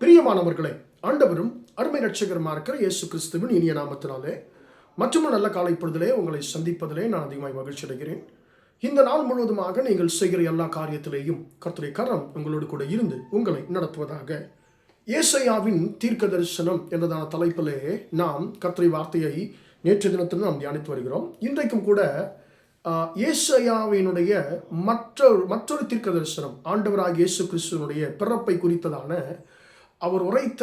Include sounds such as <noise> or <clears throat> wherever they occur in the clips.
பிரியமானவர்களே ஆண்டவரும் அருமை ரட்சகரமாக இருக்கிற இயேசு கிறிஸ்துவின் இனிய நாமத்தினாலே மற்றும் நல்ல காலை பொழுதிலே உங்களை சந்திப்பதிலே நான் அதிகமாக மகிழ்ச்சி அடைகிறேன். இந்த நாள் முழுவதுமாக நீங்கள் செய்கிற எல்லா காரியத்திலேயும் கர்த்தரை கரம் உங்களோடு கூட இருந்து உங்களை நடத்துவதாக. ஏசையாவின் தீர்க்க தரிசனம் என்றதான தலைப்பிலே நாம் கர்த்தரை வார்த்தையை நேற்று தினத்தில் நாம் தியானித்து வருகிறோம். இன்றைக்கும் கூட ஆஹ், மற்றொரு மற்றொரு தீர்க்க தரிசனம் ஆண்டவராக இயேசு கிறிஸ்துவனுடைய பிறப்பை குறித்ததான அவர் உரைத்த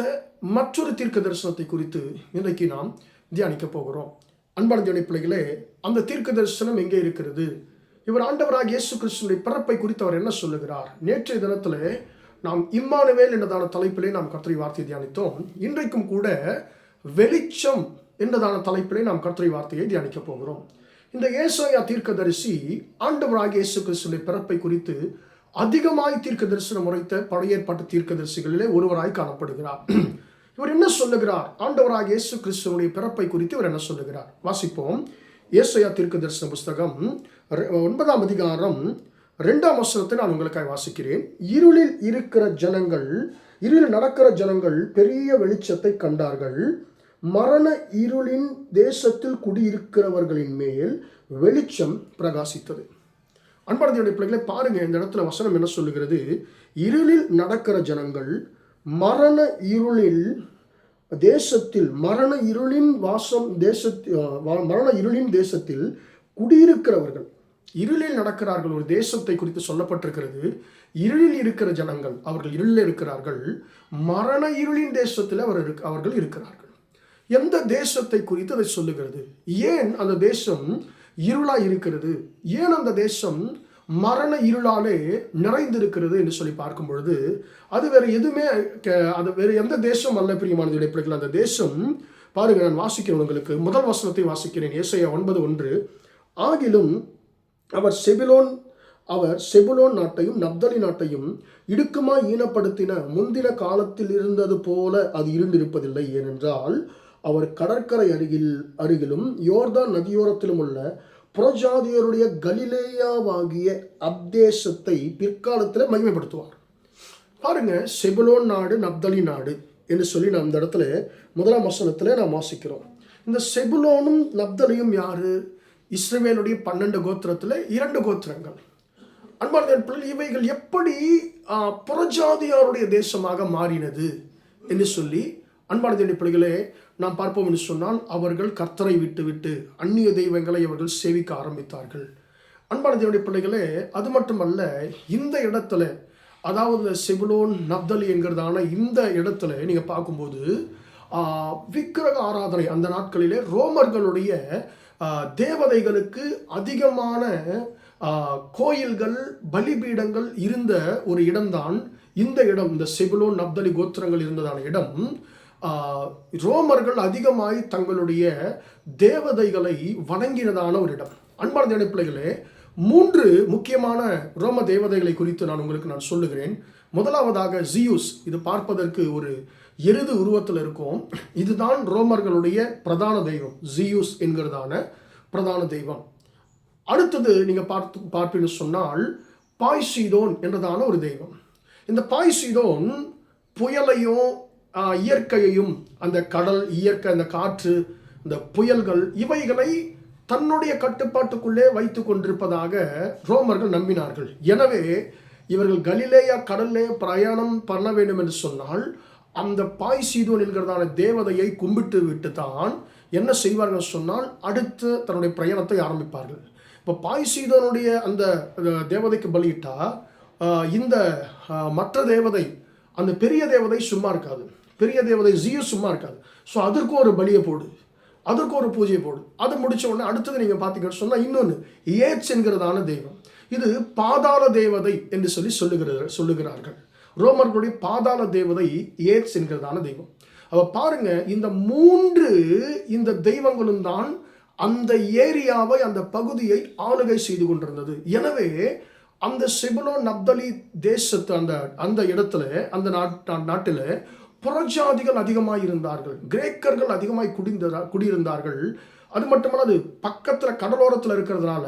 மற்றொரு தீர்க்க தரிசனத்தை குறித்து இன்றைக்கு நாம் தியானிக்க போகிறோம். அன்பான தேவனை பிள்ளைகளே அந்த தீர்க்க தரிசனம் எங்கே இருக்கிறது? இவர் ஆண்டவராக இயேசு கிறிஸ்துவனுடைய பிறப்பை குறித்து அவர் என்ன சொல்லுகிறார்? நேற்றைய தினத்தில் நாம் இம்மானுவேல் என்றதான தலைப்பிலே நாம் கர்த்தரை வார்த்தை தியானித்தோம். இன்றைக்கும் கூட வெளிச்சம் என்றதான தலைப்பிலே நாம் கர்த்தரை வார்த்தையை தியானிக்கப் போகிறோம். இந்த ஏசாயா தீர்க்கதரிசி ஆண்டவராக இயேசு கிறிஸ்துவின் பிறப்பை குறித்து அதிகமாய் தீர்க்க தரிசனம் உரைத்த பழைய ஏற்பாட்டு தீர்க்க தரிசிகளிலே ஒருவராய் காணப்படுகிறார். <clears throat> இவர் என்ன சொல்லுகிறார்? ஆண்டவராக இயேசு கிறிஸ்துவனுடைய பிறப்பை குறித்து இவர் என்ன சொல்லுகிறார்? வாசிப்போம். இயேசையா தீர்க்க தரிசன புஸ்தகம் ரெ- ஒன்பதாம் அதிகாரம் ரெண்டாம் வசனத்தை நான் உங்களுக்காக வாசிக்கிறேன். இருளில் இருக்கிற ஜனங்கள் இருளில் நடக்கிற ஜனங்கள் பெரிய வெளிச்சத்தை கண்டார்கள். மரண இருளின் தேசத்தில் குடியிருக்கிறவர்களின் மேல் வெளிச்சம் பிரகாசித்தது. அன்பானதியுடைய பிள்ளைகளை பாருங்கள் இந்த இடத்துல வசனம் என்ன சொல்லுகிறது? இருளில் நடக்கிற ஜனங்கள் மரண இருளில் தேசத்தில் மரண இருளின் வாசம் தேசத்தில் மரண இருளின் தேசத்தில் குடியிருக்கிறவர்கள். இருளில் நடக்கிறார்கள் ஒரு தேசத்தை குறித்து சொல்லப்பட்டிருக்கிறது. இருளில் இருக்கிற ஜனங்கள் அவர்கள் இருளில் இருக்கிறார்கள். மரண இருளின் தேசத்தில் அவர் அவர்கள் இருக்கிறார்கள். எந்த தேசத்தை குறித்து அதை சொல்லுகிறது? ஏன் அந்த தேசம் இருளாக இருக்கிறது. ஏன் அந்த தேசம் மரண இருளாலே நிறைந்திருக்கிறது என்று சொல்லி பார்க்கும் பொழுது அது வேற எதுவுமே அது வேற எந்த தேசம் அல்ல பிரியமானது பிள்ளைகள் அந்த தேசம் பாருங்க நான் வாசிக்கிறேன் உங்களுக்கு. முதல் வசனத்தை வாசிக்கிறேன் ஏசையா ஒன்பது ஒன்று. ஆகிலும் அவர் செபிலோன் அவர் செபுலோன் நாட்டையும் நப்தலி நாட்டையும் இடுக்குமாய் ஈனப்படுத்தின முந்தின காலத்தில் இருந்தது போல அது இருண்டிருப்பதில்லை ஏனென்றால் அவர் கடற்கரை அருகில் அருகிலும் யோர்தான் நதியோரத்திலும் உள்ள புறஜாதியருடைய கலிலேயாவாகிய அப்தேசத்தை பிற்காலத்தில் மகிமைப்படுத்துவார். பாருங்க செபுலோன் நாடு நப்தலி நாடு என்று சொல்லி நாம் இந்த இடத்துல முதலாம் வசனத்தில் நாம் வாசிக்கிறோம். இந்த செபுலோனும் நப்தலியும் யாரு? இஸ்ரேலுடைய பன்னெண்டு கோத்திரத்தில் இரண்டு கோத்திரங்கள். அன்பான பிள்ளை இவைகள் எப்படி புறஜாதியாருடைய தேசமாக மாறினது என்று சொல்லி அன்பான தேவனுடைய பிள்ளைகளே நாம் பார்ப்போம் என்று சொன்னால் அவர்கள் கர்த்தரை விட்டுவிட்டு அந்நிய தெய்வங்களை அவர்கள் சேவிக்க ஆரம்பித்தார்கள். அன்பான தேவனுடைய பிள்ளைகளே அது மட்டுமல்ல இந்த இடத்துல அதாவது செபுலோன் நப்தலி என்கிறதான இந்த இடத்துல நீங்கள் பார்க்கும்போது விக்கிரக ஆராதனை அந்த நாட்களிலே ரோமர்களுடைய தேவதைகளுக்கு அதிகமான கோயில்கள் பலிபீடங்கள் இருந்த ஒரு இடம்தான் இந்த இடம். இந்த செபுலோன் நப்தலி கோத்திரங்கள் இருந்ததான இடம். ரோமர்கள் அதிகமாய் தங்களுடைய தேவதைகளை வணங்கினதான ஒரு இடம். அன்பான இணைப்பிள்ளைகளே மூன்று முக்கியமான ரோம தேவதைகளை குறித்து நான் உங்களுக்கு நான் சொல்லுகிறேன். முதலாவதாக ஜியூஸ் இது பார்ப்பதற்கு ஒரு எருது உருவத்தில் இருக்கும். இதுதான் ரோமர்களுடைய பிரதான தெய்வம். ஜியூஸ் என்கிறதான பிரதான தெய்வம். அடுத்தது நீங்கள் பார்த்து பார்ப்பீங்கன்னு சொன்னால் பாய்சீதோன் என்றதான ஒரு தெய்வம். இந்த பாய்சீதோன் புயலையும் இயற்கையையும் அந்த கடல் இயற்கை அந்த காற்று இந்த புயல்கள் இவைகளை தன்னுடைய கட்டுப்பாட்டுக்குள்ளே வைத்து கொண்டிருப்பதாக ரோமர்கள் நம்பினார்கள். எனவே இவர்கள் கலிலேயா கடல்லே பிரயாணம் பண்ண வேண்டும் என்று சொன்னால் அந்த பாய் சீதோன் என்கிறதான தேவதையை கும்பிட்டு விட்டு தான் என்ன செய்வார்கள் சொன்னால் அடுத்து தன்னுடைய பிரயாணத்தை ஆரம்பிப்பார்கள். இப்போ பாய் சீதோனுடைய அந்த தேவதைக்கு பலியிட்டா இந்த மற்ற தேவதை அந்த பெரிய தேவதை சும்மா இருக்காது. பெரிய தேவதை ஜியோ சும்மா இருக்காது ஸோ அதற்கும் ஒரு பலியை போடு. அதற்கு ஒரு பூஜையை போடு. அது முடித்த உடனே அடுத்தது நீங்கள் பார்த்தீங்கன்னு சொன்னால் இன்னொன்று ஏட்ஸ் என்கிறதான தெய்வம். இது பாதாள தேவதை என்று சொல்லி சொல்லுகிற சொல்லுகிறார்கள். ரோமர்களுடைய பாதாள தேவதை ஏட்ஸ் என்கிறதான தெய்வம். அவ பாருங்க இந்த மூன்று இந்த தெய்வங்களும் தான் அந்த ஏரியாவை அந்த பகுதியை ஆளுகை செய்து கொண்டிருந்தது. எனவே அந்த செபுலோ நப்தலி தேசத்து அந்த அந்த இடத்துல அந்த நாட் நாட்டில் புறஜாதிகள் அதிகமாக இருந்தார்கள் கிரேக்கர்கள் அதிகமாக குடிந்ததா குடியிருந்தார்கள். அது மட்டுமல்லாது பக்கத்தில் கடலோரத்தில் இருக்கிறதுனால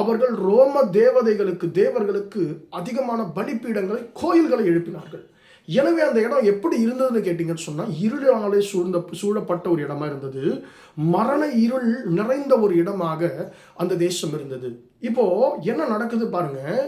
அவர்கள் ரோம தேவதைகளுக்கு தேவர்களுக்கு அதிகமான பலிப்பீடங்களை கோயில்களை எழுப்பினார்கள். எனவே அந்த இடம் எப்படி இருந்ததுன்னு கேட்டிங்கன்னு சொன்னால் இருளாலே சூழ்ந்த சூழப்பட்ட ஒரு இடமா இருந்தது. மரண இருள் நிறைந்த ஒரு இடமாக அந்த தேசம் இருந்தது. இப்போ என்ன நடக்குது பாருங்கள்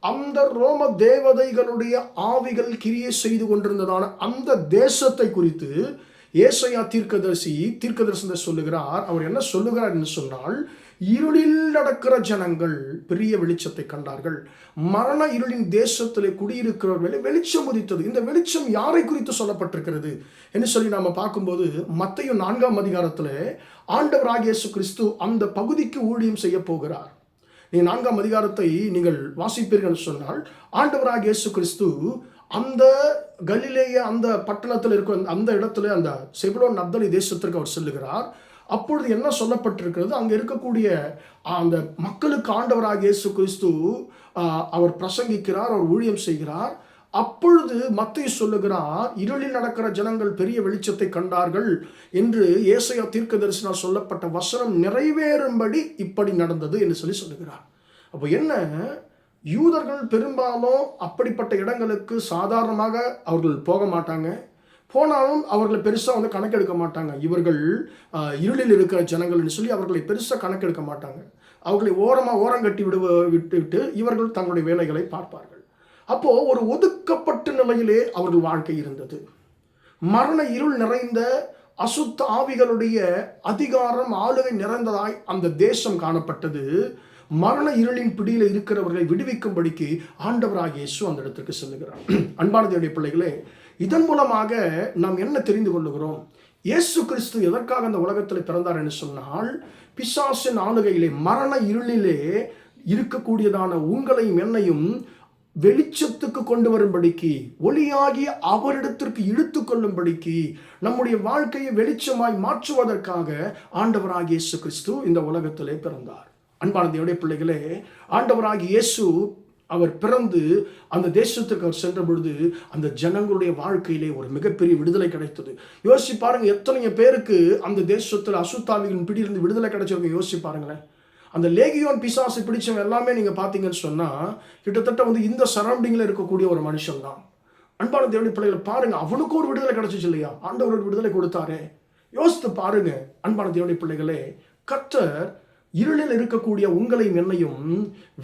அந்த ரோம தேவதைகளுடைய ஆவிகள் கிரியை செய்து கொண்டிருந்ததான அந்த தேசத்தை குறித்து ஏசையா தீர்க்கதரிசி தீர்க்கதரிசன சொல்லுகிறார். அவர் என்ன சொல்லுகிறார் என்று சொன்னால் இருளில் நடக்கிற ஜனங்கள் பெரிய வெளிச்சத்தை கண்டார்கள். மரண இருளின் தேசத்திலே குடியிருக்கிறவர்களை வெளிச்சம் உதித்தது. இந்த வெளிச்சம் யாரை குறித்து சொல்லப்பட்டிருக்கிறது? என்று சொல்லி நாம பார்க்கும்போது மத்தையும் நான்காம் அதிகாரத்தில் ஆண்டவர் ஆகியேசு கிறிஸ்து அந்த பகுதிக்கு ஊழியம் செய்ய போகிறார். நீங்கள் நான்காம் அதிகாரத்தை நீங்கள் வாசிப்பீர்கள் சொன்னால் ஆண்டவராக இயேசு கிறிஸ்து அந்த கலிலேய அந்த பட்டணத்தில் இருக்கும் அந்த இடத்துல அந்த செபுலோன் நப்தலி தேசத்திற்கு அவர் செல்லுகிறார். அப்பொழுது என்ன சொல்லப்பட்டிருக்கிறது? அங்கே இருக்கக்கூடிய அந்த மக்களுக்கு ஆண்டவராக இயேசு கிறிஸ்து அவர் பிரசங்கிக்கிறார் அவர் ஊழியம் செய்கிறார். அப்பொழுது மத்திய சொல்லுகிறார் இருளில் நடக்கிற ஜனங்கள் பெரிய வெளிச்சத்தை கண்டார்கள் என்று ஏசையா தீர்க்க தரிசனால் சொல்லப்பட்ட வசனம் நிறைவேறும்படி இப்படி நடந்தது என்று சொல்லி சொல்லுகிறார். அப்போ என்ன? யூதர்கள் பெரும்பாலும் அப்படிப்பட்ட இடங்களுக்கு சாதாரணமாக அவர்கள் போக மாட்டாங்க. போனாலும் அவர்களை பெருசாக வந்து கணக்கெடுக்க மாட்டாங்க. இவர்கள் இருளில் இருக்கிற ஜனங்கள்னு சொல்லி அவர்களை பெருசாக கணக்கெடுக்க மாட்டாங்க. அவர்களை ஓரமாக ஓரம் கட்டி விடுவ விட்டு விட்டு இவர்கள் தங்களுடைய வேலைகளை பார்ப்பார்கள். அப்போது ஒரு ஒதுக்கப்பட்ட நிலையிலே அவர்கள் வாழ்க்கை இருந்தது. மரண இருள் நிறைந்த அசுத்த ஆவிகளுடைய அதிகாரம் ஆளுகை நிறைந்ததாய் அந்த தேசம் காணப்பட்டது. மரண இருளின் பிடியில் இருக்கிறவர்களை விடுவிக்கும்படிக்கு ஆண்டவராக இயேசு அந்த இடத்திற்கு செல்லுகிறார். அன்பானதையுடைய பிள்ளைகளே இதன் மூலமாக நாம் என்ன தெரிந்து கொள்ளுகிறோம்? இயேசு கிறிஸ்து எதற்காக அந்த உலகத்தில் பிறந்தார் என்று சொன்னால் பிசாசின் ஆளுகையிலே மரண இருளிலே இருக்கக்கூடியதான உங்களையும் என்னையும் வெளிச்சத்துக்கு கொண்டு வரும்படிக்கு ஒளியாகி அவரிடத்திற்கு இழுத்து கொள்ளும்படிக்கு நம்முடைய வாழ்க்கையை வெளிச்சமாய் மாற்றுவதற்காக ஆண்டவராகிய இயேசு கிறிஸ்து இந்த உலகத்திலே பிறந்தார். அன்பான தேவடைய பிள்ளைகளே ஆண்டவராகி இயேசு அவர் பிறந்து அந்த தேசத்துக்கு அவர் சென்ற பொழுது அந்த ஜனங்களுடைய வாழ்க்கையிலே ஒரு மிகப்பெரிய விடுதலை கிடைத்தது. யோசிச்சு பாருங்க எத்தனை பேருக்கு அந்த தேசத்தில் அசுத்தாவிகளின் பிடியிலிருந்து விடுதலை கிடைச்சவங்க யோசிச்சு பாருங்களேன். அந்த லேகியோன் பிசாசை பிடிச்சவங்க எல்லாமே நீங்கள் பார்த்தீங்கன்னு சொன்னால் கிட்டத்தட்ட வந்து இந்த சரௌண்டிங்கில் இருக்கக்கூடிய ஒரு மனுஷன் தான். அன்பான தேவனி பிள்ளைகளை பாருங்க அவனுக்கு ஒரு விடுதலை கிடச்சிச்சு இல்லையா? ஆண்டவர் விடுதலை கொடுத்தாரே. யோசித்து பாருங்க அன்பான தேவனி பிள்ளைகளே கத்தர் இருளில் இருக்கக்கூடிய உங்களையும் என்னையும்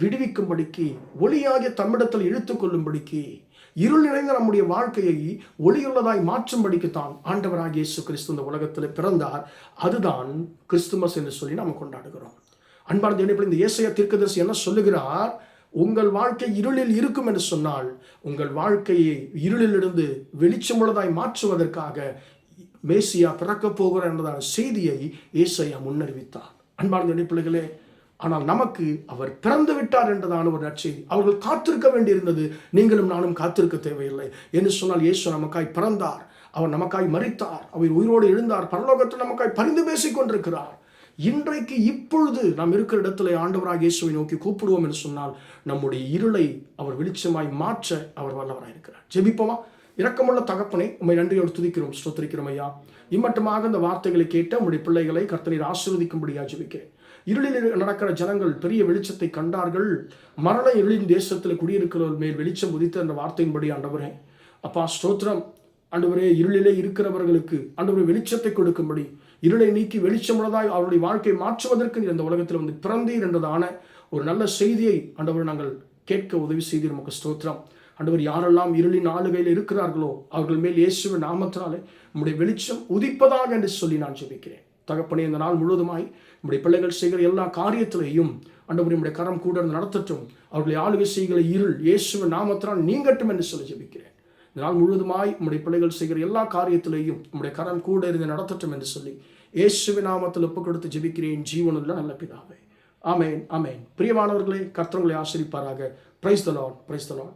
விடுவிக்கும்படிக்கு ஒளியாகிய தம்மிடத்தில் இழுத்து கொள்ளும்படிக்கு இருள் நிறைந்த நம்முடைய வாழ்க்கையை ஒளியுள்ளதாய் மாற்றும்படிக்குத்தான் ஆண்டவராக இயேசு கிறிஸ்து இந்த உலகத்தில் பிறந்தார். அதுதான் கிறிஸ்துமஸ் என்று சொல்லி நாம் கொண்டாடுகிறோம். அன்பான தேவனை இந்த ஏசைய தீர்க்கதரிசி என்ன சொல்லுகிறார்? உங்கள் வாழ்க்கை இருளில் இருக்கும் என்று சொன்னால் உங்கள் வாழ்க்கையை இருளிலிருந்து வெளிச்சமுள்ளதாய் மாற்றுவதற்காக மேசியா பிறக்கப் போகிறார் என்றதான செய்தியை ஏசையா முன்னறிவித்தார். அன்பார்ந்த பிள்ளைகளே ஆனால் நமக்கு அவர் பிறந்து விட்டார் என்றதான ஒரு நற்செய்தி. அவர்கள் காத்திருக்க வேண்டியிருந்தது நீங்களும் நானும் காத்திருக்க தேவையில்லை என்று சொன்னால் இயேசு நமக்காய் பிறந்தார். அவர் நமக்காய் மறித்தார் அவர் உயிரோடு எழுந்தார். பரலோகத்தில் நமக்காய் பரிந்து பேசிக் கொண்டிருக்கிறார். இன்றைக்கு இப்பொழுது நாம் இருக்கிற இடத்துல ஆண்டவராக இயேசுவை நோக்கி கூப்பிடுவோம் என்று சொன்னால் நம்முடைய இருளை அவர் வெளிச்சமாய் மாற்ற அவர் வல்லவராக இருக்கிறார். ஜெபிப்போமா? இரக்கமுள்ள தகப்பனை உண்மை நன்றியோடு துதிக்கிறோம் ஸ்தோத்திரிக்கிறோம் ஐயா. இம்மட்டுமாக இந்த வார்த்தைகளை கேட்டு உங்களுடைய பிள்ளைகளை கர்த்தனை ஆசிர்வதிக்கும்படியாக ஜெபிக்கிறேன். இருளில் நடக்கிற ஜனங்கள் பெரிய வெளிச்சத்தை கண்டார்கள். மரண இருளின் தேசத்தில் குடியிருக்கிறவர் மேல் வெளிச்சம் உதித்த அந்த வார்த்தையின்படி ஆண்டவரே அப்பா ஸ்தோத்திரம். ஆண்டவரே இருளிலே இருக்கிறவர்களுக்கு ஆண்டவரே வெளிச்சத்தை கொடுக்கும்படி இருளை நீக்கி வெளிச்சமுள்ளதாய் அவருடைய வாழ்க்கையை மாற்றுவதற்கு இந்த உலகத்தில் வந்து பிறந்தீர் என்றதான ஒரு நல்ல செய்தியை ஆண்டவர் நாங்கள் கேட்க உதவி செய்தீர். நமக்கு ஸ்தோத்திரம். ஆண்டவர் யாரெல்லாம் இருளின் ஆளுகையில் இருக்கிறார்களோ அவர்கள் மேல் இயேசுவ நாமத்தினாலே நம்முடைய வெளிச்சம் உதிப்பதாக என்று சொல்லி நான் ஜெபிக்கிறேன். தகப்பனே இந்த நாள் முழுவதுமாய் நம்முடைய பிள்ளைகள் செய்கிற எல்லா காரியத்திலையும் அண்டவர் நம்முடைய கரம் கூட நடத்தட்டும். அவர்களை ஆளுகை செய்கிற இருள் இயேசுவ நாமத்தினால் நீங்கட்டும் என்று சொல்லி ஜெபிக்கிறேன். நாள் முழுவதுமாய் உம்முடைய பிள்ளைகள் செய்கிற எல்லா காரியத்திலேயும் உம்முடைய கரம் கூட இருந்து நடத்தட்டும் என்று சொல்லி இயேசுவி நாமத்தில் ஒப்பு கொடுத்து ஜெபிக்கிறேன். ஜீவனுள்ள நல்ல பிதாவே. அமேன் அமேன் பிரியமானவர்களே கர்த்தவங்களை ஆசிரிப்பாராக பிரைஸ் தலான் பிரைஸ் தலான்